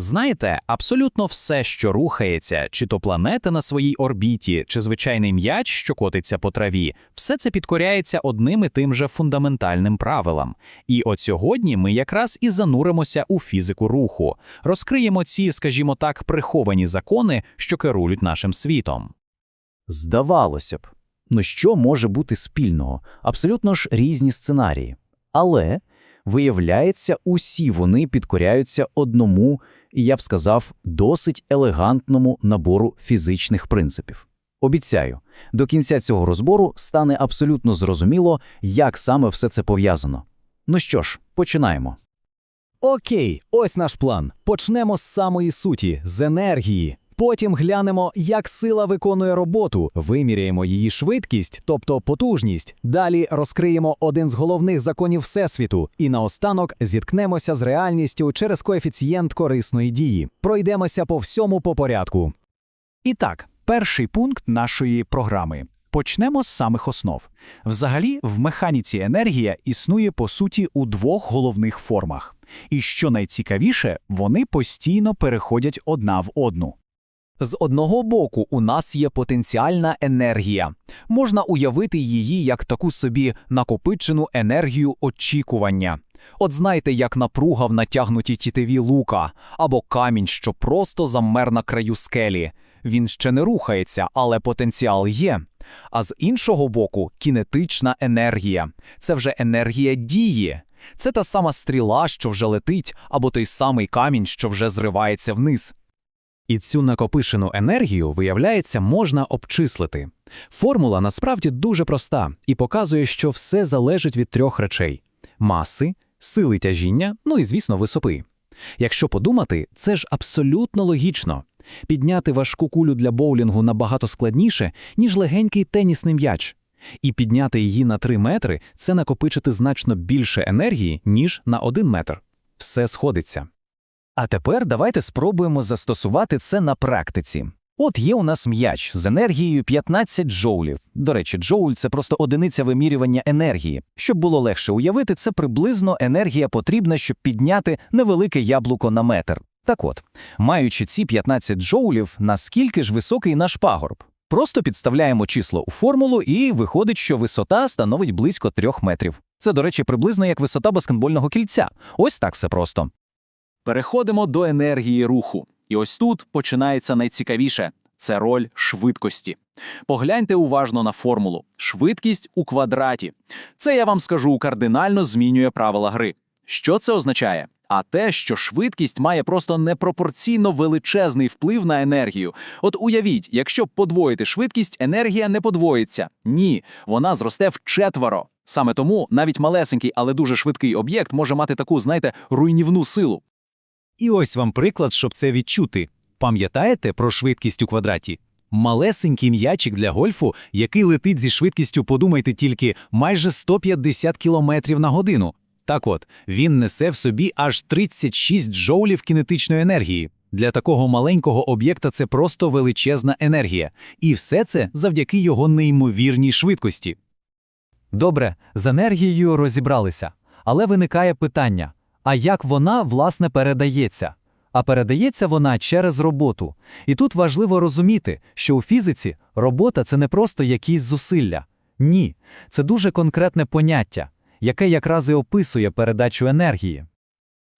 Знаєте, абсолютно все, що рухається, чи то планета на своїй орбіті, чи звичайний м'яч, що котиться по траві, все це підкоряється одним і тим же фундаментальним правилам. І от сьогодні ми якраз і зануримося у фізику руху, розкриємо ці, скажімо так, приховані закони, що керують нашим світом. Здавалося б, ну що може бути спільного? Абсолютно ж різні сценарії. Але, виявляється, усі вони підкоряються одному, і я б сказав, досить елегантному набору фізичних принципів. Обіцяю, до кінця цього розбору стане абсолютно зрозуміло, як саме все це пов'язано. Ну що ж, починаємо. Окей, ось наш план. Почнемо з самої суті, з енергії. Потім глянемо, як сила виконує роботу, виміряємо її швидкість, тобто потужність. Далі розкриємо один з головних законів Всесвіту, і наостанок зіткнемося з реальністю через коефіцієнт корисної дії. Пройдемося по всьому по порядку. І так, перший пункт нашої програми. Почнемо з самих основ. Взагалі, в механіці енергія існує по суті у двох головних формах. І що найцікавіше, вони постійно переходять одна в одну. З одного боку, у нас є потенціальна енергія. Можна уявити її як таку собі накопичену енергію очікування. От знаєте, як напруга в натягнутій тітиві лука, або камінь, що просто замер на краю скелі. Він ще не рухається, але потенціал є. А з іншого боку, кінетична енергія це вже енергія дії. Це та сама стріла, що вже летить, або той самий камінь, що вже зривається вниз. І цю накопичену енергію, виявляється, можна обчислити. Формула насправді дуже проста і показує, що все залежить від трьох речей: маси, сили тяжіння, ну і, звісно, висоти. Якщо подумати, це ж абсолютно логічно. Підняти важку кулю для боулінгу набагато складніше, ніж легенький тенісний м'яч. І підняти її на 3 метри це накопичити значно більше енергії, ніж на 1 метр. Все сходиться. А тепер давайте спробуємо застосувати це на практиці. От є у нас м'яч з енергією 15 джоулів. До речі, джоуль це просто одиниця вимірювання енергії. Щоб було легше уявити, це приблизно енергія потрібна, щоб підняти невелике яблуко на метр. Так от, маючи ці 15 джоулів, наскільки ж високий наш пагорб? Просто підставляємо число у формулу, і виходить, що висота становить близько 3 метрів. Це, до речі, приблизно як висота баскетбольного кільця. Ось так все просто. Переходимо до енергії руху. І ось тут починається найцікавіше це роль швидкості. Погляньте уважно на формулу: швидкість у квадраті. Це я вам скажу кардинально змінює правила гри. Що це означає? А те, що швидкість має просто непропорційно величезний вплив на енергію. От уявіть, якщо подвоїти швидкість, енергія не подвоїться. Ні, вона зросте вчетверо. Саме тому навіть малесенький, але дуже швидкий об'єкт може мати таку, знаєте, руйнівну силу. І ось вам приклад, щоб це відчути. Пам'ятаєте про швидкість у квадраті? Малесенький м'ячик для гольфу, який летить зі швидкістю, подумайте тільки, майже 150 км на годину. Так от, він несе в собі аж 36 джоулів кінетичної енергії. Для такого маленького об'єкта це просто величезна енергія. І все це завдяки його неймовірній швидкості. Добре, з енергією розібралися. Але виникає питання: а як вона, власне, передається? А передається вона через роботу. І тут важливо розуміти, що у фізиці робота це не просто якісь зусилля. Ні, це дуже конкретне поняття, яке якраз і описує передачу енергії.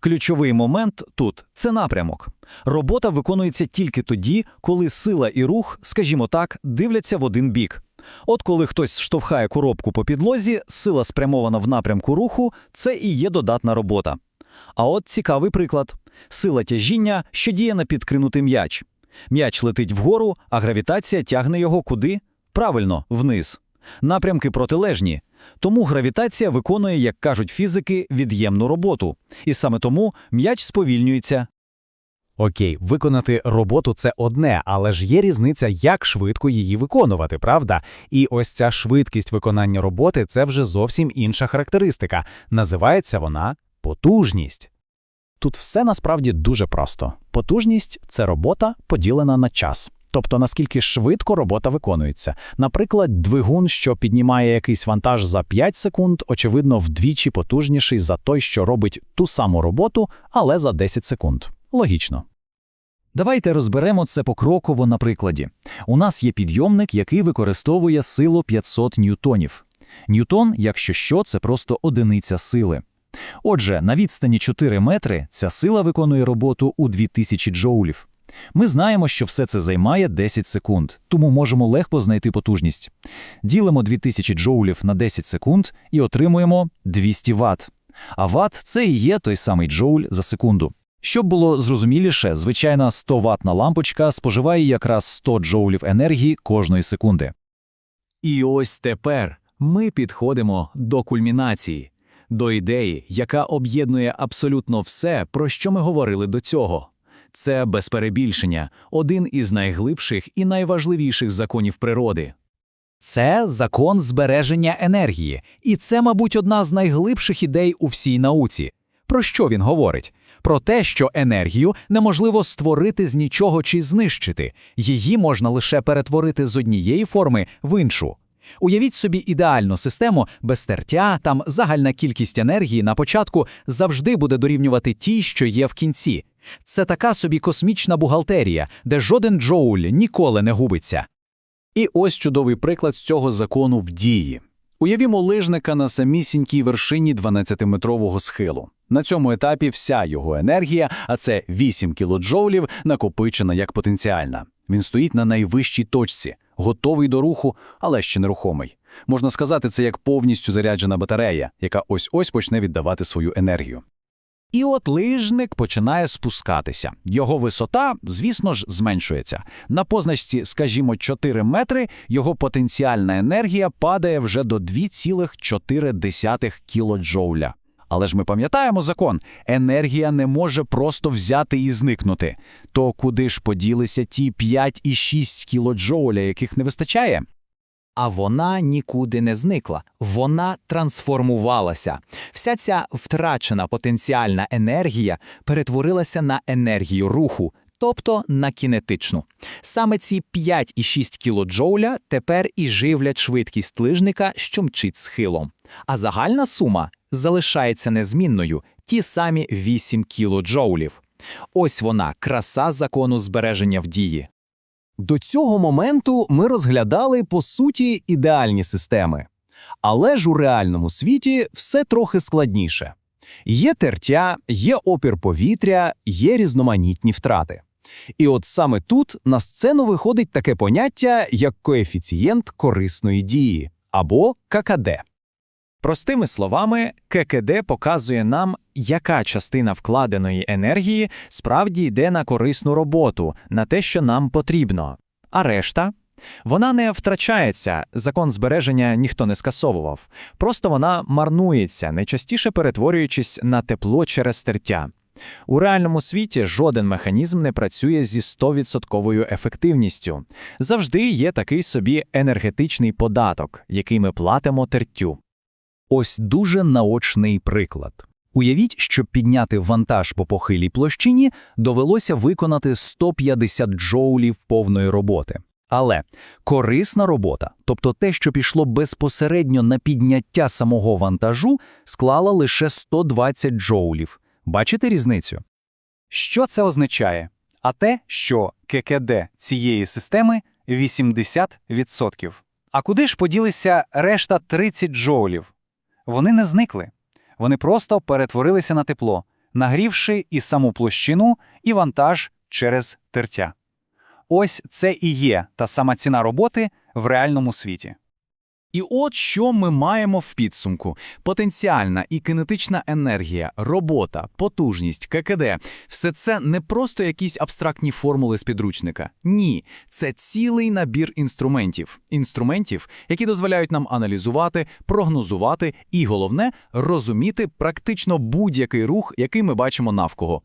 Ключовий момент тут це напрямок. Робота виконується тільки тоді, коли сила і рух, скажімо так, дивляться в один бік. От коли хтось штовхає коробку по підлозі, сила спрямована в напрямку руху, це і є додатна робота. А от цікавий приклад: сила тяжіння, що діє на підкинутий м'яч. М'яч летить вгору, а гравітація тягне його куди? Правильно, вниз. Напрямки протилежні. Тому гравітація виконує, як кажуть фізики, від'ємну роботу. І саме тому м'яч сповільнюється. Окей, виконати роботу це одне, але ж є різниця, як швидко її виконувати, правда? І ось ця швидкість виконання роботи це вже зовсім інша характеристика. Називається вона потужність. Тут все насправді дуже просто. Потужність це робота поділена на час. Тобто наскільки швидко робота виконується. Наприклад, двигун, що піднімає якийсь вантаж за 5 секунд, очевидно, вдвічі потужніший за той, що робить ту саму роботу, але за 10 секунд. Логічно. Давайте розберемо це покроково на прикладі. У нас є підйомник, який використовує силу 500 ньютонів. Ньютон, якщо що, це просто одиниця сили. Отже, на відстані 4 метри ця сила виконує роботу у 2000 джоулів. Ми знаємо, що все це займає 10 секунд, тому можемо легко знайти потужність. Ділимо 2000 джоулів на 10 секунд і отримуємо 200 Вт. А Вт – це і є той самий джоуль за секунду. Щоб було зрозуміліше, звичайна 100 ватна лампочка споживає якраз 100 джоулів енергії кожної секунди. І ось тепер ми підходимо до кульмінації, до ідеї, яка об'єднує абсолютно все, про що ми говорили до цього. Це без перебільшення один із найглибших і найважливіших законів природи. Це закон збереження енергії, і це, мабуть, одна з найглибших ідей у всій науці. Про що він говорить? Про те, що енергію неможливо створити з нічого чи знищити, її можна лише перетворити з однієї форми в іншу. Уявіть собі ідеальну систему без тертя, там загальна кількість енергії на початку завжди буде дорівнювати тій, що є в кінці. Це така собі космічна бухгалтерія, де жоден джоуль ніколи не губиться. І ось чудовий приклад з цього закону в дії. Уявімо лижника на самісінькій вершині 12-метрового схилу. На цьому етапі вся його енергія, а це 8 кілоджоулів, накопичена як потенціальна. Він стоїть на найвищій точці, готовий до руху, але ще нерухомий. Можна сказати, це як повністю заряджена батарея, яка ось-ось почне віддавати свою енергію. І от лижник починає спускатися. Його висота, звісно ж, зменшується. На позначці, скажімо, 4 метри, його потенціальна енергія падає вже до 2,4 кілоджоуля. Але ж ми пам'ятаємо закон, енергія не може просто взяти і зникнути. То куди ж поділися ті 5,6 кілоджоуля, яких не вистачає? А вона нікуди не зникла, вона трансформувалася. Вся ця втрачена потенціальна енергія перетворилася на енергію руху, тобто на кінетичну. Саме ці 5,6 кілоджоуля тепер і живлять швидкість лижника, що мчить схилом. А загальна сума залишається незмінною – ті самі 8 кілоджоулів. Ось вона, краса закону збереження в дії. До цього моменту ми розглядали, по суті, ідеальні системи. Але ж у реальному світі все трохи складніше. Є тертя, є опір повітря, є різноманітні втрати. І от саме тут на сцену виходить таке поняття, як коефіцієнт корисної дії або ККД. Простими словами, ККД показує нам, яка частина вкладеної енергії справді йде на корисну роботу, на те, що нам потрібно. А решта? Вона не втрачається, закон збереження ніхто не скасовував. Просто вона марнується, найчастіше перетворюючись на тепло через тертя. У реальному світі жоден механізм не працює зі 100% ефективністю. Завжди є такий собі енергетичний податок, який ми платимо тертю. Ось дуже наочний приклад. Уявіть, щоб підняти вантаж по похилій площині, довелося виконати 150 джоулів повної роботи. Але корисна робота, тобто те, що пішло безпосередньо на підняття самого вантажу, склала лише 120 джоулів. Бачите різницю? Що це означає? А те, що ККД цієї системи 80%. А куди ж поділися решта 30 джоулів? Вони не зникли. Вони просто перетворилися на тепло, нагрівши і саму площину, і вантаж через тертя. Ось це і є та сама ціна роботи в реальному світі. І от що ми маємо в підсумку: потенціальна і кинетична енергія, робота, потужність, ККД все це не просто якісь абстрактні формули з підручника. Ні, це цілий набір інструментів, інструментів, які дозволяють нам аналізувати, прогнозувати і, головне, розуміти практично будь-який рух, який ми бачимо навколо.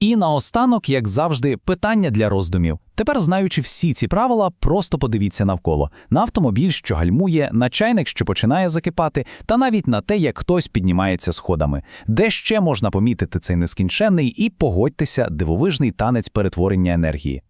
І наостанок, як завжди, питання для роздумів. Тепер, знаючи всі ці правила, просто подивіться навколо на автомобіль, що гальмує, на чайник, що починає закипати, та навіть на те, як хтось піднімається сходами. Де ще можна помітити цей нескінченний і погодьтеся, дивовижний танець перетворення енергії.